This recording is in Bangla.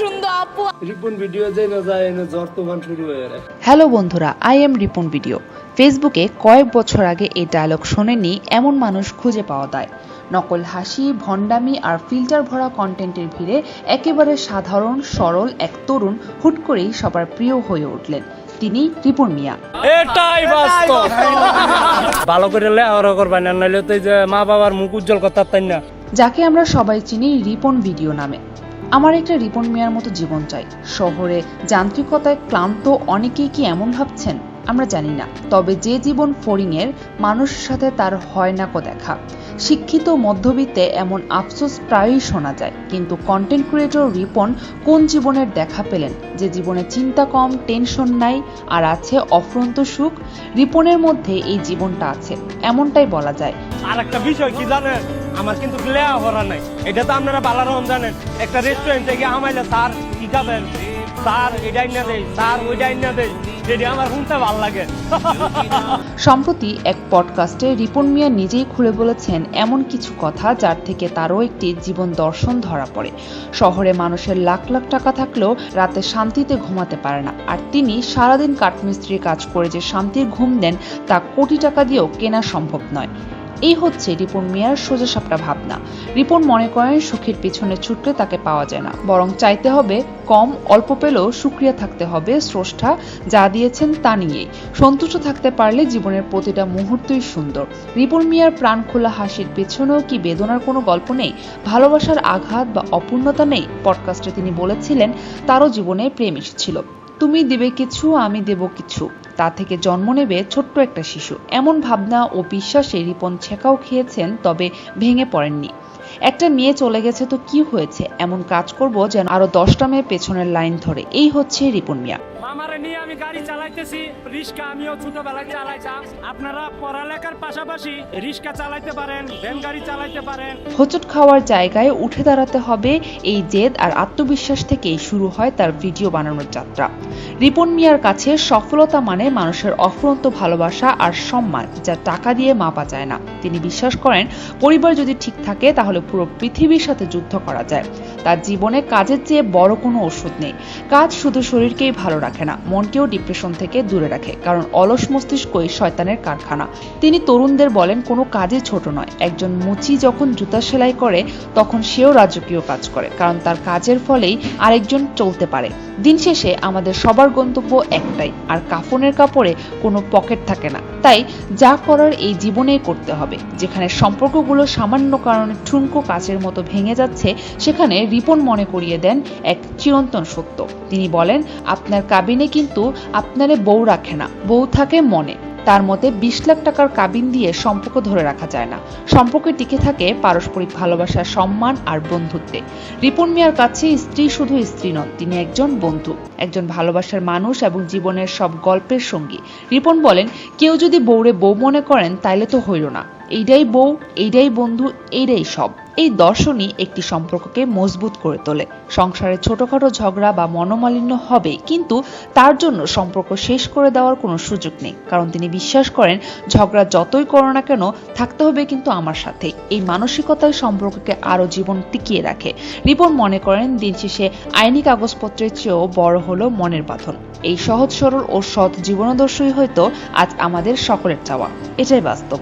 সুন্দর আপু। রিপন ভিডিও যাই না যায় এনে জ্বর তুফান শুরু হয়ে যায় হ্যালো বন্ধুরা আই এম রিপন ভিডিও ফেসবুকে কয়েক বছর আগে এই ডায়লগ শোনেনি এমন মানুষ খুঁজে পাওয়া যায়। নকল হাসি ভণ্ডামি আর ফিল্টার ভরা কন্টেন্টের ভিড়ে একেবারে সাধারণ সরল এক তরুণ হুট করেই সবার প্রিয় হয়ে উঠলেন। তিনি রিপন মিয়া। এটাই বাস্তব। ভালো করে না তো যে মা বাবার মুখ উজ্জ্বল করতে পারতেন না? যাকে আমরা সবাই চিনি রিপন ভিডিও নামে। আমার একটা রিপন মিয়ার মতো জীবন চাই। শহরে যান্ত্রিকতায় ক্লান্ত অনেকেই কি এমন ভাবছেন? আমরা জানি না। তবে যে জীবন ফড়িংয়ের, মানুষের সাথে তার হয় না কো দেখা। শিক্ষিত মধ্যবিত্তে এমন আফসোস প্রায়ই শোনা যায়। কিন্তু কন্টেন্ট ক্রিয়েটর রিপন কোন জীবনের দেখা পেলেন? যে জীবনে চিন্তা কম টেনশন নাই, আর আছে অফ্রন্ত সুখ? রিপনের মধ্যে এই জীবনটা আছে। এমনটাই বলা যায়। আর একটা বিষয় কি জানেন? আমার কিন্তু লেখাপড়া নাই। এটা তো আপনারা ভালো রকম জানেন। একটা রেস্টুরেন্টে গিয়ে আমাইলে, স্যার, কি খাবেন? স্যার এটাই না দেয় স্যার ওইটাই না দেয় লাগে। সম্প্রতি এক পডকাস্টে রিপন মিয়া নিজেই খুলে বলেছেন, এমন কিছু কথা যার থেকে তারও একটি জীবন দর্শন ধরা পড়ে। শহরে মানুষের লাখ লাখ টাকা থাকলেও রাতে শান্তিতে ঘুমাতে পারে না। আর তিনি সারাদিন কাঠমিস্ত্রির কাজ করে যে শান্তির ঘুম দেন, তা কোটি টাকা দিয়েও কেনা সম্ভব নয়। এই হচ্ছে রিপন মিয়ার সোজাসাপটা ভাবনা। রিপন মনে করেন সুখের পিছনে ছুটলে তাকে পাওয়া যায় না। বরং চাইতে হবে কম, অল্প পেলেও সুক্রিয়া থাকতে হবে স্রষ্টা, যা দিয়েছেন তা নিয়েই। সন্তুষ্ট থাকতে পারলে জীবনের প্রতিটা মুহূর্তই সুন্দর। রিপন মিয়ার প্রাণ খোলা হাসির পেছনেও কি বেদনার কোনো গল্প নেই? ভালোবাসার আঘাত বা অপূর্ণতা নেই? পডকাস্টে তিনি বলেছিলেন, তারও জীবনে প্রেম এসেছিল। তুমি দেবে কিছু, আমি দেব কিছু। তা থেকে জন্ম নেবে ছোট্ট একটা শিশু। এমন ভাবনা ও বিশ্বাসে রিপন ছেঁকাও খেয়েছেন, তবে ভেঙে পড়েননি। একটা মেয়ে চলে গেছে তো কি হয়েছে? এমন কাজ করব যেন আরও দশটা মেয়ে পেছনের লাইন ধরে। এই হচ্ছে রিপন মিয়া। মামারে নিয়ে আমি গাড়ি চালাইতেছি রিক্সা আমিও ছোটবেলায় চালাইতাম। আপনারা পড়ালেখার পাশাপাশি রিক্সা চালাইতে পারেন ভ্যান গাড়ি চালাইতে পারেন। হোঁচট খাওয়ার জায়গায় উঠে দাঁড়াতে হবে। এই জেদ আর আত্মবিশ্বাস থেকেই শুরু হয় তার ভিডিও বানানোর যাত্রা। রিপন মিয়ার কাছে সফলতা মানে মানুষের অফুরন্ত ভালোবাসা আর সম্মান, যা টাকা দিয়ে মাপা যায় না। তিনি বিশ্বাস করেন, পরিবার যদি ঠিক থাকে, তাহলে পুরো পৃথিবীর সাথে যুদ্ধ করা যায়। তার জীবনে কাজের চেয়ে বড় কোনো ওষুধ নেই। কাজ শুধু শরীরকেই ভালো রাখে না, মনকেও ডিপ্রেশন থেকে দূরে রাখে, কারণ অলস মস্তিষ্কই শয়তানের কারখানা। তিনি তরুণদের বলেন, কোনো কাজে ছোট নয়। একজন মুচি যখন জুতা সেলাই করে, তখন সেও রাজকীয় কাজ করে, কারণ তার কাজের ফলেই আরেকজন চলতে পারে। দিন শেষে আমাদের সবার গন্তব্য একটাই, আর কাফনের কাপড়ে কোনো পকেট থাকে না। তাই যা করার এই জীবনেই করতে হবে। যেখানে সম্পর্কগুলো সামান্য কারণে ঠুনকো কাচের মতো ভেঙে যাচ্ছে, সেখানে রিপন মনে করিয়ে দেন এক চিরন্তন সত্য। তিনি বলেন, আপনার কাবিনে কিন্তু আপনারে বউ রাখে না, বউ থাকে মনে। তার মতে বিশ লাখ টাকার কাবিন দিয়ে সম্পর্ক ধরে রাখা যায় না। সম্পর্কে টিকে থাকে পারস্পরিক ভালোবাসা, সম্মান আর বন্ধুত্বে। রিপন মিয়ার কাছে স্ত্রী শুধু স্ত্রী নন, তিনি একজন বন্ধু, একজন ভালোবাসার মানুষ এবং জীবনের সব গল্পের সঙ্গী। রিপন বলেন, কেউ যদি বউরে বউ মনে করেন তাইলে তো হইল না। এইটাই বউ এইটাই বন্ধু এইটাই সব। এই দর্শনই একটি সম্পর্ককে মজবুত করে তোলে। সংসারে ছোটখাটো ঝগড়া বা মনোমালিন্য হবে, কিন্তু তার জন্য সম্পর্ক শেষ করে দেওয়ার কোনো সুযোগ নেই। কারণ তিনি বিশ্বাস করেন, ঝগড়া যতই করো না কেন, থাকতে হবে কিন্তু আমার সাথে। এই মানসিকতায় সম্পর্ককে আরও জীবন টিকিয়ে রাখে। রিপন মনে করেন, দিন শেষে আইনি কাগজপত্রের চেয়েও বড় হলো মনের বাঁধন। এই সহজ সরল ও সৎ জীবনাদর্শই হয়তো আজ আমাদের সকলের চাওয়া। এটাই বাস্তব।